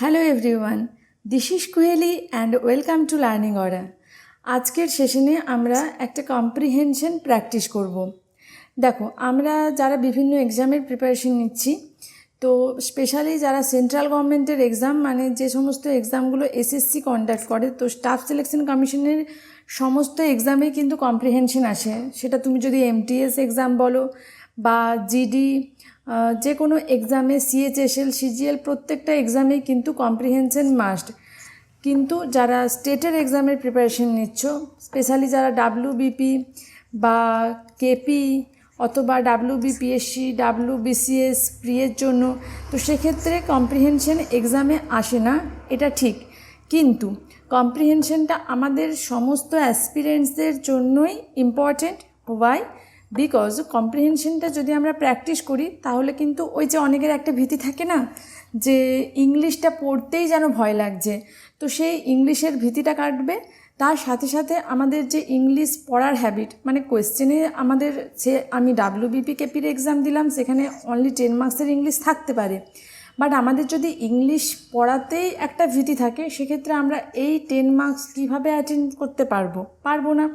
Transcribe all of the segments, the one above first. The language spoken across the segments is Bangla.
Hello everyone this is Kuheli and welcome to learning order আজকের সেশনে আমরা একটা কম্প্রিহেনশন প্র্যাকটিস করব। দেখো, আমরা যারা বিভিন্ন এক্সামের প্রিপারেশন নিচ্ছি, তো স্পেশালি যারা সেন্ট্রাল গভর্নমেন্টের এক্সাম মানে যে সমস্ত এক্সামগুলো এসএসসি কন্ডাক্ট করে, তো স্টাফ সিলেকশন কমিশনের সমস্ত এক্সামে কিন্তু কম্প্রিহেনশন আসে সেটা তুমি যদি এমটিএস এক্সাম বলো বা জিডি যে কোনো এক্সামে সিএচএসএল সিজিএল প্রত্যেকটা এক্সামে কিন্তু কম্প্রিহেনশন মাস্ট কিন্তু যারা স্টেটের এক্সামের প্রিপারেশন নিচ্ছ স্পেশালি যারা ডাব্লিউ বিপি বা কেপি অথবা ডাব্লিউ বিপিএসসি ডাব্লিউ বিসিএস প্রিয়ের জন্য, তো সেক্ষেত্রে কম্প্রিহেনশন এক্সামে আসে না, এটা ঠিক। কিন্তু কম্প্রিহেনশনটা আমাদের সমস্ত অ্যাসপিরেন্টসদের জন্যই ইম্পর্ট্যান্ট ওয়াই বিকজ কম্প্রিহেনশনটা যদি আমরা প্র্যাকটিস করি, তাহলে কিন্তু ওই যে অনেকের একটা ভীতি থাকে না? যে ইংলিশটা পড়তেই যেন ভয় লাগছে। তো সেই ইংলিশের ভীতিটা কাটবে। তার সাথে সাথে আমাদের যে ইংলিশ পড়ার হ্যাবিট মানে কোয়েশ্চেনে আমাদের সে আমি ডাব্লিউবিপি কেপির এক্সাম দিলাম, সেখানে অনলি টেন মার্কসের ইংলিশ থাকতে পারে। বাট আমাদের যদি ইংলিশ পড়াতেই একটা ভীতি থাকে, সেক্ষেত্রে আমরা এই টেন মার্কস কীভাবে অ্যাটেন্ড করতে পারব? পারব না।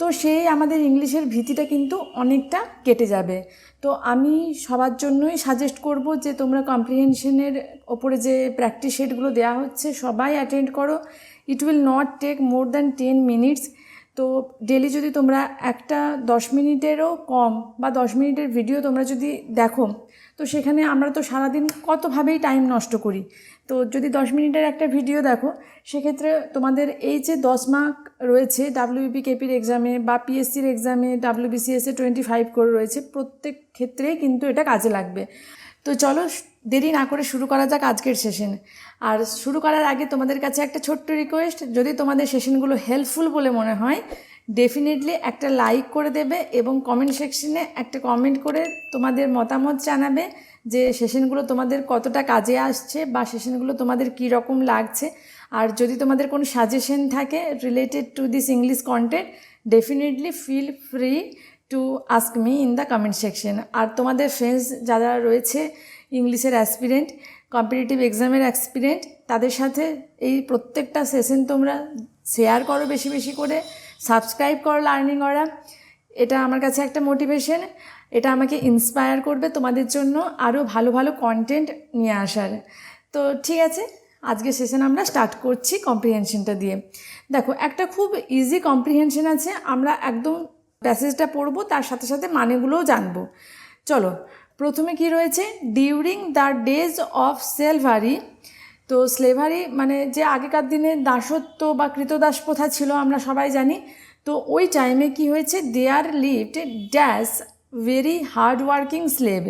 তো সেই আমাদের ইংলিশের ভীতিটা কিন্তু অনেকটা কেটে যাবে। তো আমি সবার জন্যই সাজেস্ট করব যে তোমরা কম্প্রিহেনশনের ওপরে যে প্র্যাকটিস সেটগুলো দেওয়া হচ্ছে, সবাই অ্যাটেন্ড করো। It will not take more than ten minutes তো ডেলি যদি তোমরা একটা দশ মিনিটেরও কম বা দশ মিনিটের ভিডিও তোমরা যদি দেখো, তো সেখানে আমরা তো সারাদিন কতভাবেই টাইম নষ্ট করি। তো যদি দশ মিনিটের একটা ভিডিও দেখো, সেক্ষেত্রে তোমাদের এই যে দশ মার্ক রয়েছে ডাব্লিউবি কেপির এক্সামে বা পিএসসির এক্সামে ডাব্লিউবিসিএসে টোয়েন্টি ফাইভ করে রয়েছে। প্রত্যেক ক্ষেত্রেই কিন্তু এটা কাজে লাগবে। তো চলো, দেরি না করে শুরু করা যাক আজকের সেশন আর শুরু করার আগে তোমাদের কাছে একটা ছোট্ট রিকোয়েস্ট যদি তোমাদের সেশনগুলো হেল্পফুল বলে মনে হয় ডেফিনেটলি একটা লাইক করে দেবে এবং কমেন্ট সেকশনে একটা কমেন্ট করে তোমাদের মতামত জানাবে যে সেশনগুলো তোমাদের কতটা কাজে আসছে বা সেশনগুলো তোমাদের কী রকম লাগছে। আর যদি তোমাদের কোনো সাজেশন থাকে related to this English content definitely feel free to ask me in the comment section আর তোমাদের ফ্রেন্ডস যারা রয়েছে ইংলিশের অ্যাসপিরেন্ট কম্পিটিটিভ এক্সামের অ্যাসপিরেন্ট তাদের সাথে এই প্রত্যেকটা সেশন তোমরা শেয়ার করো বেশি বেশি করে সাবস্ক্রাইব করো লার্নিং ওরা। এটা আমার কাছে একটা মোটিভেশন এটা আমাকে ইন্সপায়ার করবে তোমাদের জন্য আরও ভালো ভালো কন্টেন্ট নিয়ে আসার। তো ঠিক আছে আজকে সেশন আমরা স্টার্ট করছি কম্প্রিহেনশনটা দিয়ে। দেখো, একটা খুব ইজি কম্প্রিহেনশন আছে, আমরা একদম প্যাসেজটা পড়ব, তার সাথে সাথে মানেগুলোও জানব। চলো, প্রথমে কি রয়েছে? During the days of slavery তো স্লেভারি মানে যে আগেকার দিনে দাসত্ব বা কৃতদাস প্রথা ছিল, আমরা সবাই জানি, তো ওই টাইমে কি হয়েছে? There lived dash very hard working slave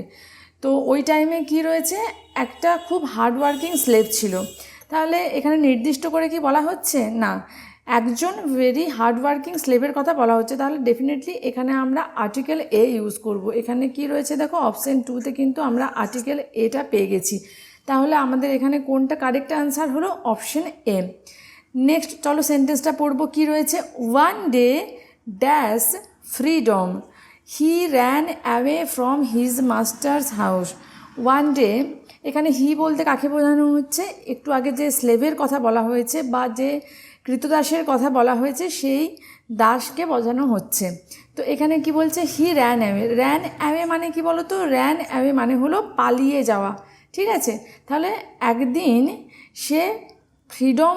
তো ওই টাইমে কি রয়েছে? একটা খুব হার্ড ওয়ার্কিং স্লেভ ছিল। তাহলে এখানে নির্দিষ্ট করে কি বলা হচ্ছে? না। একজন ভেরি হার্ড ওয়ার্কিং স্লেভের কথা বলা হচ্ছে। তাহলে ডেফিনেটলি এখানে আমরা আর্টিকেল এ ইউজ করব। এখানে কি রয়েছে? দেখো অপশান টুতে কিন্তু আমরা আর্টিকেল এটা পেয়ে গেছি। তাহলে আমাদের এখানে কোনটা কারেক্ট আনসার হলো? অপশন এ নেক্সট চলো সেন্টেন্সটা পড়ব। কি রয়েছে? One day dash freedom he ran away from his master's house one day এখানে হি বলতে কাকে বোঝানো হচ্ছে? একটু আগে যে স্লেভের কথা বলা হয়েছে বা যে কৃতদাসের কথা বলা হয়েছে, সেই দাসকে বোঝানো হচ্ছে। তো এখানে কি বলছে? He ran away ran away মানে কি বলো তো র্যান অ্যাওয়ে মানে হলো পালিয়ে যাওয়া। ঠিক আছে? তাহলে একদিন সে ফ্রিডম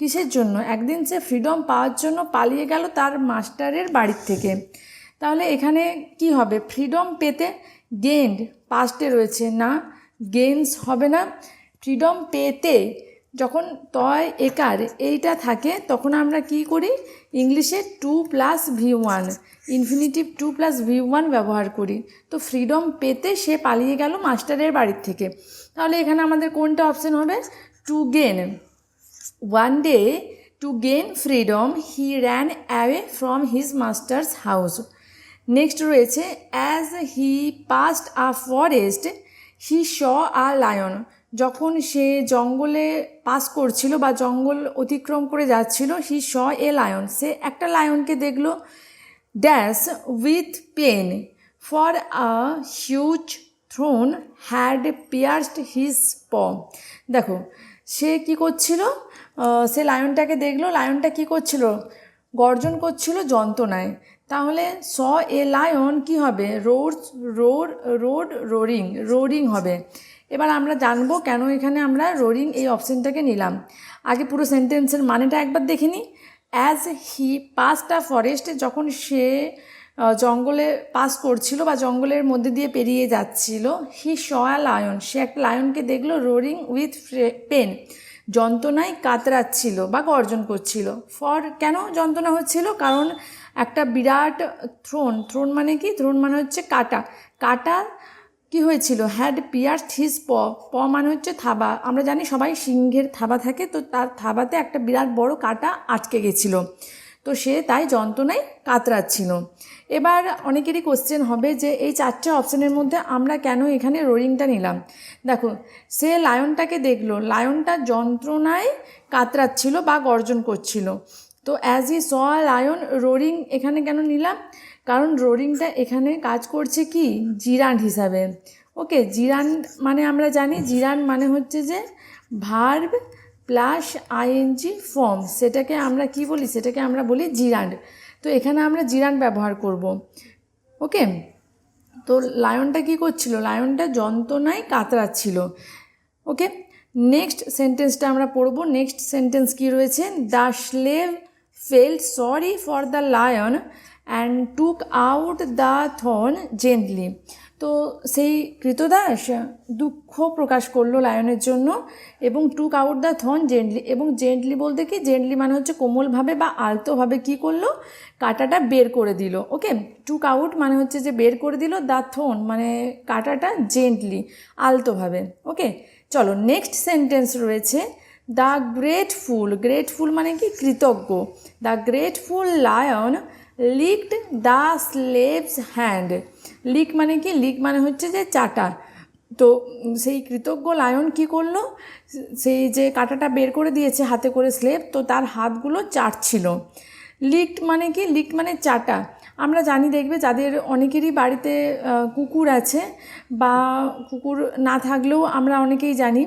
কিসের জন্য? একদিন সে ফ্রিডম পাওয়ার জন্য পালিয়ে গেল তার মাস্টারের বাড়ির থেকে। তাহলে এখানে কি হবে? ফ্রিডম পেতে গেন্ড পাস্টে রয়েছে না গেন্স হবে না। ফ্রিডম পেতে যখন তয়, একার, এইটা থাকে, তখন আমরা কি করি? ইংলিশে to plus V one infinitive to plus V one ব্যবহার করি। তো ফ্রিডম পেতে সে পালিয়ে গেল মাস্টারের বাড়ির থেকে। তাহলে এখানে আমাদের কোনটা অপশন হবে? To gain one day to gain freedom he ran away from his master's house next রয়েছে as he passed a forest he saw a lion যখন সে জঙ্গলে পাস করছিল বা জঙ্গল অতিক্রম করে যাচ্ছিল হি শ এ লায়ন সে একটা লায়নকে দেখল dash with pain for a huge thorn had pierced his paw দেখো, সে কি করছিল? সে লায়নটাকে দেখল লায়নটা কি করছিল? গর্জন করছিল যন্ত্রণায়। তাহলে স এ লায়ন কি হবে? Road road road roaring roaring হবে। এবার আমরা জানব কেন এখানে আমরা রোরিং এই অপশানটাকে নিলাম। আগে পুরো সেন্টেন্সের মানেটা একবার দেখে নিই। অ্যাজ হি পাস্ট ফরেস্ট যখন সে জঙ্গলে পাস করছিল বা জঙ্গলের মধ্যে দিয়ে পেরিয়ে যাচ্ছিল হি শ আ লায়ন সে একটা লায়নকে দেখল রোরিং উইথ পেন। যন্ত্রণায় কাতরাচ্ছিল বা গর্জন করছিল। ফর কেন যন্ত্রণা হচ্ছিল? কারণ একটা বিরাট থ্রোন থ্রোন মানে কি? থ্রোন মানে হচ্ছে কাটা। কাটা কি হয়েছিল? হ্যাড পিয়ার্স হিজ প প মানে হচ্ছে থাবা। আমরা জানি সবাই সিংহের থাবা থাকে, তো তার থাবাতে একটা বিরাট বড় কাটা আটকে গেছিল। তো সে তাই যন্ত্রণায় কাতরাচ্ছিল। এবার অনেকেরই কোশ্চেন হবে যে এই চারটে অপশানের মধ্যে আমরা কেন এখানে রোরিংটা নিলাম? দেখো, সে লায়নটাকে দেখল। লায়নটা যন্ত্রণায় কাতরাচ্ছিল বা গর্জন করছিল। তো অ্যাজ ই স লায়ন রোরিং এখানে কেন নিলাম? কারণ রোরিংটা এখানে কাজ করছে কি? জিরান্ড হিসাবে। ওকে জিরান্ড মানে আমরা জানি জিরান্ড মানে হচ্ছে যে ভার্ব প্লাস আইএনজি ফর্ম সেটাকে আমরা কি বলি? সেটাকে আমরা বলি জিরান্ড তো এখানে আমরা জিরান্ড ব্যবহার করব। ওকে তো লায়নটা কি করছিল? লায়নটা যন্ত্রণায় কাতরাচ্ছিল। ওকে নেক্সট সেন্টেন্সটা আমরা পড়ব। নেক্সট সেন্টেন্স কি রয়েছে? The slave fell sorry for the lion and took out the thorn gently তো সেই কৃতদাস দুঃখ প্রকাশ করল লায়নের জন্য এবং took out the thorn gently এবং জেন্টলি বলতে কি? জেন্টলি মানে হচ্ছে কোমলভাবে বা আলতোভাবে কি করল? কাঁটাটা বের করে দিল ওকে টুক আউট মানে হচ্ছে যে বের করে দিল দ্য থন মানে কাঁটাটা জেন্টলি আলতোভাবে ওকে চলো নেক্সট সেন্টেন্স রয়েছে। দ্য গ্রেটফুল গ্রেটফুল মানে কি? কৃতজ্ঞ। The grateful lion licked the slave's hand lick মানে কি? লিক মানে হচ্ছে যে চাটা তো সেই কৃতজ্ঞ লায়ন কি করল? সেই যে কাঁটাটা বের করে দিয়েছে হাতে করে স্লেভ তো তার হাতগুলো চাটছিল। লিকড মানে কি? লিকড মানে চাটা। আমরা জানি দেখবে যাদের অনেকেরই বাড়িতে কুকুর আছে বা কুকুর না থাকলেও আমরা অনেকেই জানি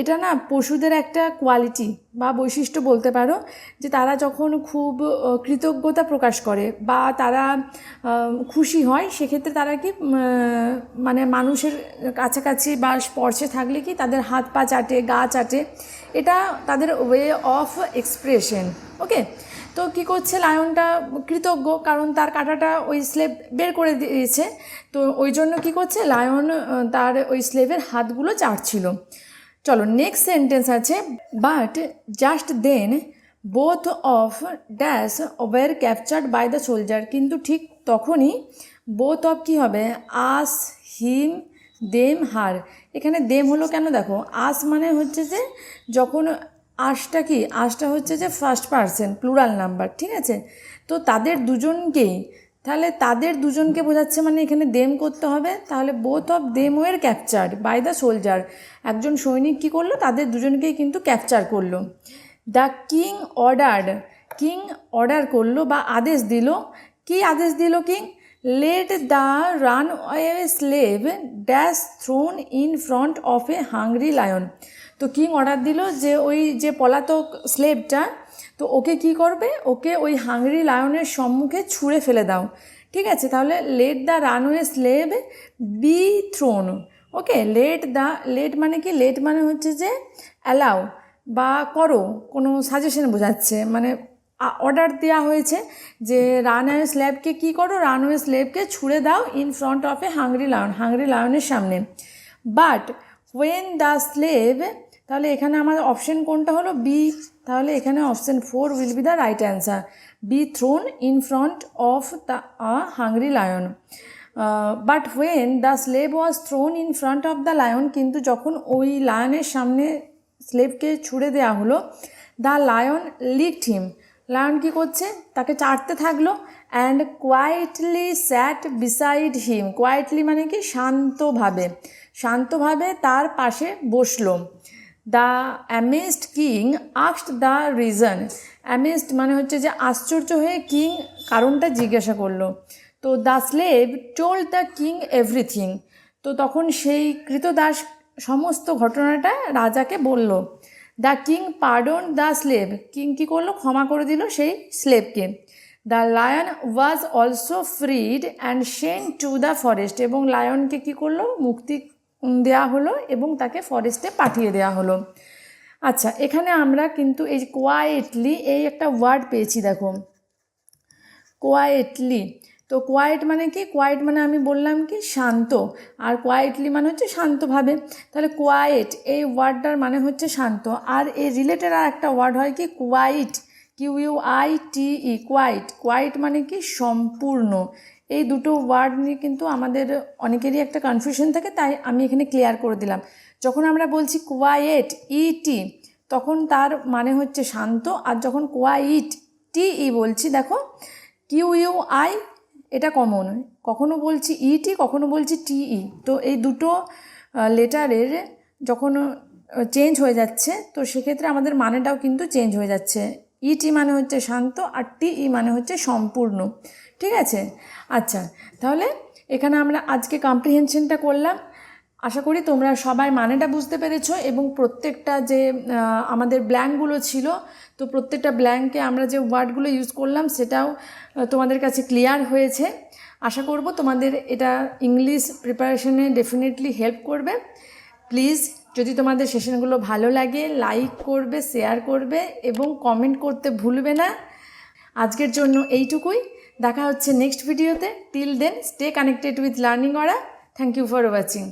এটা না পশুদের একটা কোয়ালিটি বা বৈশিষ্ট্য বলতে পারো, যে তারা যখন খুব কৃতজ্ঞতা প্রকাশ করে বা তারা খুশি হয়, সেক্ষেত্রে তারা কি মানে মানুষের কাছাকাছি বা স্পর্শে থাকলে কি তাদের হাত পা চাটে, গা চাটে, এটা তাদের ওয়ে অফ এক্সপ্রেশন ওকে তো কি করছে, লায়নটা কৃতজ্ঞ, কারণ তার কাঁটাটা ওই স্লেভ বের করে দিয়েছে। তো ওই জন্য কি করছে, লায়ন তার ওই স্লেভের হাতগুলো চাটছিল চলো নেক্সট সেন্টেন্স আছে। But just then both of dash were captured by the soldier কিন্তু ঠিক তখনই বোথ অফ কী হবে? আস হিম দেম হার এখানে দেম হলো কেন? দেখো আস মানে হচ্ছে যে, যখন আশটা কি? আশটা হচ্ছে যে ফার্স্ট পার্সন প্লুরাল নাম্বার ঠিক আছে? তো তাদের দুজনকেই, তাহলে তাদের দুজনকে বোঝাচ্ছে মানে এখানে দেম করতে হবে, তাহলে both of them were capture by the soldier একজন সৈনিক কী করল? তাদের দুজনকেই কিন্তু ক্যাপচার করল। The king order king order করল বা আদেশ দিল। কি আদেশ দিল king let the runaway slave dash thrown in front of a hungry lion তো কিং অর্ডার দিল যে ওই যে পলাতক স্লেবটা তো ওকে কি করবে? ওকে ওই হাংরি লায়নের সম্মুখে ছুঁড়ে ফেলে দাও। ঠিক আছে? তাহলে let the runaway slave be thrown okay let the let মানে কি? লেট মানে হচ্ছে যে অ্যালাউ বা করো, কোনো সাজেশন বোঝাচ্ছে। মানে অর্ডার দেওয়া হয়েছে যে রানওয়ে স্ল্যাবকে কী করো? রানওয়ে স্লেবকে ছুঁড়ে দাও in front of a hungry lion hungry লায়নের সামনে। বাট ওয়েন দ্য স্লেভ তাহলে এখানে আমার অপশন কোনটা হলো? বি তাহলে এখানে option four will be the right answer be thrown in front of the a hungry lion but when the slave was thrown in front of the lion কিন্তু যখন ওই লায়নের সামনে স্লেভকে ছুড়ে দেওয়া হলো the lion licked him lion কী করছে? তাকে চাটতে থাকল and quietly sat beside him quietly মানে কি? শান্তভাবে। শান্তভাবে তার পাশে বসল। The amazed king asked the reason amazed মানে হচ্ছে যে আশ্চর্য হয়ে কিং কারণটা জিজ্ঞাসা করল। তো the slave told the king everything তো তখন সেই কৃতদাস সমস্ত ঘটনাটা রাজাকে বলল। The king pardon the slave king কী করল? ক্ষমা করে দিল সেই স্লেভকে the lion was also freed and sent to the forest এবং লায়নকে কী করল? মুক্তি দেওয়া হলো এবং তাকে ফরেস্টে পাঠিয়ে দেওয়া হলো। আচ্ছা এখানে আমরা কিন্তু এই কোয়াইটলি এই একটা ওয়ার্ড পেয়েছি, দেখো। কোয়াইটলি তো কোয়াইট মানে কি? কোয়াইট মানে আমি বললাম কি? শান্ত। আর কোয়াইটলি মানে হচ্ছে শান্তভাবে। তাহলে কোয়াইট এই ওয়ার্ডটার মানে হচ্ছে শান্ত। আর এই রিলেটেড আর একটা ওয়ার্ড হয় কি? Quite Q U I T E quite quite মানে কি? সম্পূর্ণ। এই দুটো ওয়ার্ড নিয়ে কিন্তু আমাদের অনেকেরই একটা কনফিউশন থাকে, তাই আমি এখানে ক্লিয়ার করে দিলাম। যখন আমরা বলছি কোয়াইট ইটি তখন তার মানে হচ্ছে শান্ত, আর যখন কোয়াইট টি ই বলছি, দেখো কিউ ইউ আই এটা কমন কখনো বলছি ইটি কখনো বলছি টি ই তো এই দুটো লেটারের যখন চেঞ্জ হয়ে যাচ্ছে, তো সেক্ষেত্রে আমাদের মানেটাও কিন্তু চেঞ্জ হয়ে যাচ্ছে। ইটি মানে হচ্ছে শান্ত, আর টি ই মানে হচ্ছে সম্পূর্ণ। ঠিক আছে? আচ্ছা তাহলে এখানে আমরা আজকে কম্প্রিহেনশনটা করলাম। আশা করি তোমরা সবাই মানেটা বুঝতে পেরেছ এবং প্রত্যেকটা যে আমাদের ব্ল্যাঙ্কগুলো ছিল, তো প্রত্যেকটা ব্ল্যাঙ্কে আমরা যে ওয়ার্ডগুলো ইউজ করলাম সেটাও তোমাদের কাছে ক্লিয়ার হয়েছে। আশা করব তোমাদের এটা ইংলিশ প্রিপারেশনে ডেফিনেটলি হেল্প করবে। প্লিজ যদি তোমাদের সেশনগুলো ভালো লাগে লাইক করবে শেয়ার করবে এবং কমেন্ট করতে ভুলবে না। আজকের জন্য এইটুকুই। দেখা হচ্ছে নেক্সট ভিডিওতে till then stay connected with Learning Aura thank you for watching